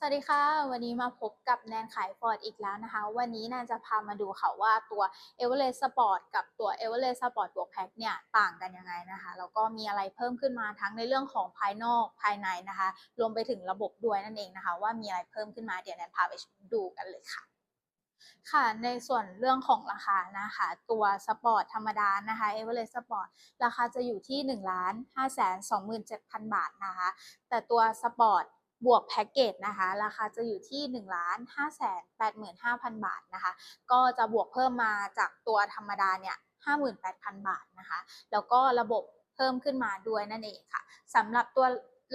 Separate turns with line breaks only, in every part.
สวัสดีค่ะ วันนี้มาพบกับแนนขายฟอร์ดอีกแล้วนะคะ วันนี้แนนจะพามาดูค่ะว่าตัว e v e r e s t Sport กับตัว e v e r e s t Sport บวกแพ็คเนี่ยต่างกันยังไงนะคะแล้วก็มีอะไรเพิ่มขึ้นมาทั้งในเรื่องของภายนอกภายในนะคะ รวมไปถึงระบบด้วยนั่นเองนะคะ ว่ามีอะไรเพิ่มขึ้นมาเดี๋ยวแนนพาไปดูกันเลยค่ะค่ะในส่วนเรื่องของราคานะคะ ตัวสปอร์ตธรรมดานะคะ e v e r e s t Sport ราคาจะอยู่ที่ 1 5 2 7 0 0 0 บาทนะคะ แต่ตัวสปอร์ต บวกแพ็กเกจนะคะ ราคาจะอยู่ที่ 1 5 8 5 0 0 0 บาทนะคะ ก็จะบวกเพิ่มมาจากตัวธรรมดาเนี่ย58,000 บาทนะคะ แล้วก็ระบบเพิ่มขึ้นมาด้วยนั่นเองค่ะสำหรับตัว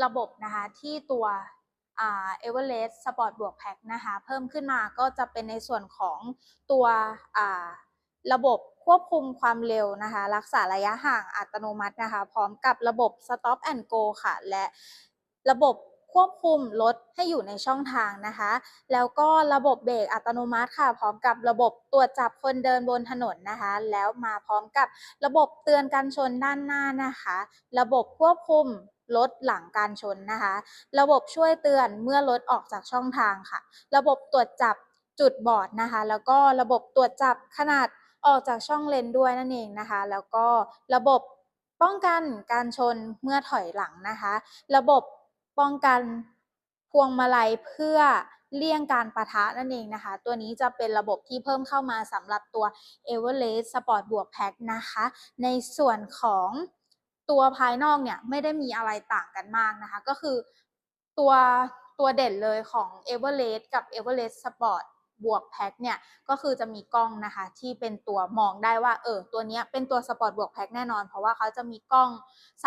ระบบนะคะที่ตัวเอเวอเรสต์สปอร์ตบวกแพ็คนะคะเพิ่มขึ้นมาก็จะเป็นในส่วนของตัวระบบควบคุมความเร็วนะคะ รักษาระยะห่างอัตโนมัตินะคะ พร้อมกับระบบ Stop and Go ค่ะ และระบบ ควบคุมรถให้อยู่ในช่องทางนะคะ แล้วก็ระบบเบรกอัตโนมัติค่ะ พร้อมกับระบบตรวจจับคนเดินบนถนนนะคะ แล้วมาพร้อมกับระบบเตือนการชนด้านหน้านะคะ ระบบควบคุมรถหลังการชนนะคะ ระบบช่วยเตือนเมื่อรถออกจากช่องทางค่ะ ระบบตรวจจับจุดบอดนะคะ แล้วก็ระบบตรวจจับขนาดออกจากช่องเลนด้วยนั่นเองนะคะ แล้วก็ระบบป้องกันการชนเมื่อถอยหลังนะคะ ระบบ ป้องกันพวงมาลัยเพื่อเลี่ยงการปะทะนั่นเองนะคะ ตัวนี้จะเป็นระบบที่เพิ่มเข้ามาสำหรับตัว e v e r e s t Sport บวกแพ็คนะคะ ในส่วนของตัวภายนอกเนี่ยไม่ได้มีอะไรต่างกันมากนะคะ ก็คือตัวตัวเด่นเลยของ e v e r e s t กับ e v e r e s t Sport บวกแพ็คเนี่ยก็คือจะมีกล้องนะคะที่เป็นตัวมองได้ว่าเออตัวนี้เป็นตัวสปอร์ตบวกแพ็คแน่นอน เพราะว่าเขาจะมีกล้อง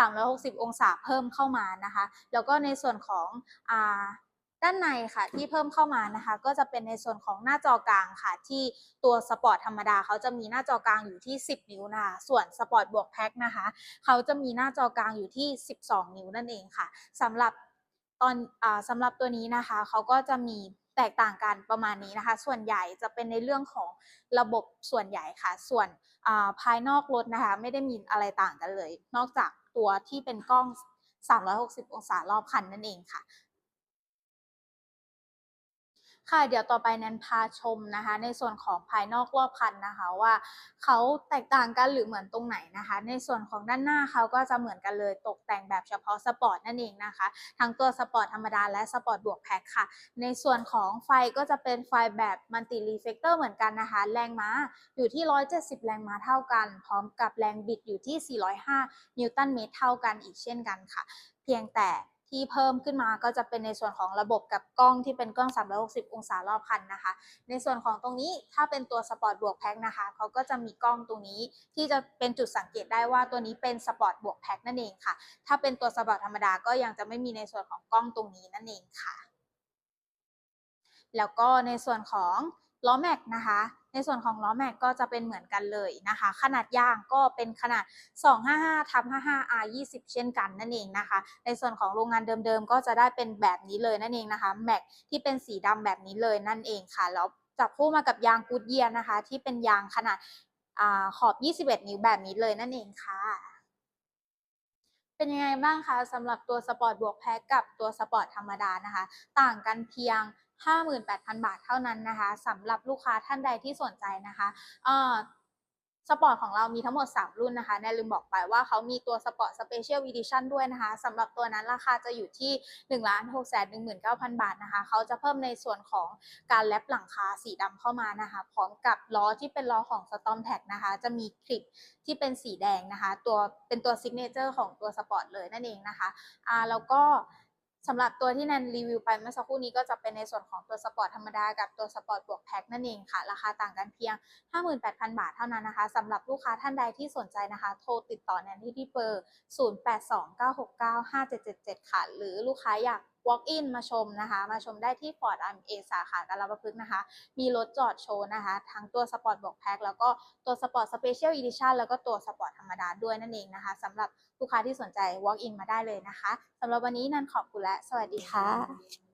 360 องศาเพิ่มเข้ามานะคะ แล้วก็ในส่วนของอ่าด้านในค่ะที่เพิ่มเข้ามานะคะ ก็จะเป็นในส่วนของหน้าจอกลางค่ะ ที่ตัวสปอร์ตธรรมดาเขาจะมีหน้าจอกลางอยู่ที่ 10 นิ้วนะคะส่วนสปอร์ตบวกแพ็คนะคะเขาจะมีหน้าจอกลางอยู่ที่ 12 นิ้วนั่นเองค่ะสำหรับตอนอ่าสำหรับตัวนี้นะคะเขาก็จะมี แตกต่างกันประมาณนี้นะคะ ส่วนใหญ่จะเป็นในเรื่องของระบบส่วนใหญ่ค่ะ ส่วนภายนอกรถนะคะ ไม่ได้มีอะไรต่างกันเลย นอกจากตัวที่เป็นกล้อง 360 องศารอบคันนั่นเองค่ะ ค่ะเดี๋ยวต่อไปแนนพาชมนะคะ ในส่วนของภายนอกรอบคันนะคะว่าเขาแตกต่างกันหรือเหมือนตรงไหนนะคะ ในส่วนของด้านหน้าเขาก็จะเหมือนกันเลยตกแต่งแบบเฉพาะสปอร์ตนั่นเองนะคะ ทั้งตัวสปอร์ตธรรมดาและสปอร์ตบวกแพ็คค่ะ ในส่วนของไฟก็จะเป็นไฟแบบมัลติรีเฟกเตอร์เหมือนกันนะคะ แรงม้าอยู่ที่ 170 แรงม้าเท่ากัน พร้อมกับแรงบิดอยู่ที่ 405 นิวตันเมตรเท่ากันอีกเช่นกันค่ะ เพียงแต่ ที่เพิ่มขึ้นมาก็จะเป็นในส่วนของระบบกับกล้องที่เป็นกล้อง 360 องศารอบคันนะคะ ในส่วนของตรงนี้ถ้าเป็นตัวสปอร์ตบวกแพ็คนะคะเขาก็จะมีกล้องตรงนี้ที่จะเป็นจุดสังเกตได้ว่าตัวนี้เป็นสปอร์ตบวกแพ็คนั่นเองค่ะ ถ้าเป็นตัวสปอร์ตธรรมดาก็ยังจะไม่มีในส่วนของกล้องตรงนี้นั่นเองค่ะ แล้วก็ในส่วนของล้อแม็กนะคะ ในส่วนของล้อแม็กก็จะเป็นเหมือนกันเลยนะคะ ขนาดยางก็เป็นขนาด 255ทับ55 R 20 เช่นกันนั่นเองนะคะ ในส่วนของโรงงานเดิมๆ ก็จะได้เป็นแบบนี้เลยนั่นเองนะคะแม็กที่เป็นสีดำแบบนี้เลยนั่นเองค่ะแล้วจับคู่มากับยางกูดเยียนะคะ ที่เป็นยางขนาดอขอบ 21 นิ้วแบบนี้เลยนั่นเองค่ะเป็นยังไงบ้างคะสำหรับตัวสปอร์ตบวกแพ็กกับตัวสปอร์ตธรรมดานะคะ ต่างกันเพียง 58,000 บาทเท่านั้นนะคะสำหรับลูกค้าท่านใดที่สนใจนะคะสปอร์ตของเรามีทั้งหมด 3 รุ่นนะคะแนลืมบอกไปว่าเขามีตัวสปอร์ตสเปเชียลวีดิชั่นด้วยนะคะสำหรับตัวนั้นราคาจะอยู่ที่ 1 6 1 9 0 0 0 บาทนะคะ เขาจะเพิ่มในส่วนของการแลปหลังคาสีดำเข้ามานะคะ พร้อมกับล้อที่เป็นล้อของ Storm t a g นะคะ จะมีคลิปที่เป็นสีแดงนะคะ ตัวเป็นตัวซิกเนเจอร์ของตัวสปอร์ตเลยนั่นเองนะคะอ่าแล้วก็ สำหรับตัวที่แนนรีวิวไปเมื่อสักครู่นี้ก็จะเป็นในส่วนของตัวสปอร์ตธรรมดากับตัวสปอร์ตบวกแพ็คนั่นเองค่ะ ราคาต่างกันเพียง 58,000 บาทเท่านั้นนะคะสำหรับลูกค้าท่านใดที่สนใจนะคะ โทรติดต่อแนนที่ที่เบอร์ 0829695777 ค่ะ หรือลูกค้าอยาก walk in มาชมนะคะ มาชมได้ที่ Ford r m a สาขาการรับประพฤกษ์นะคะ มีรถจอดโชว์นะคะ ทั้งตัวสปอร์ตบอกแพ็คแล้วก็ตัวสปอร์ตสเปเชียลอีดิชันแล้วก็ตัวสปอร์ตธรรมดาด้วยนั่นเองนะคะสำหรับลูกค้าที่สนใจ walk in มาได้เลยนะคะสำหรับวันนี้นันขอบคุณและ สวัสดีค่ะ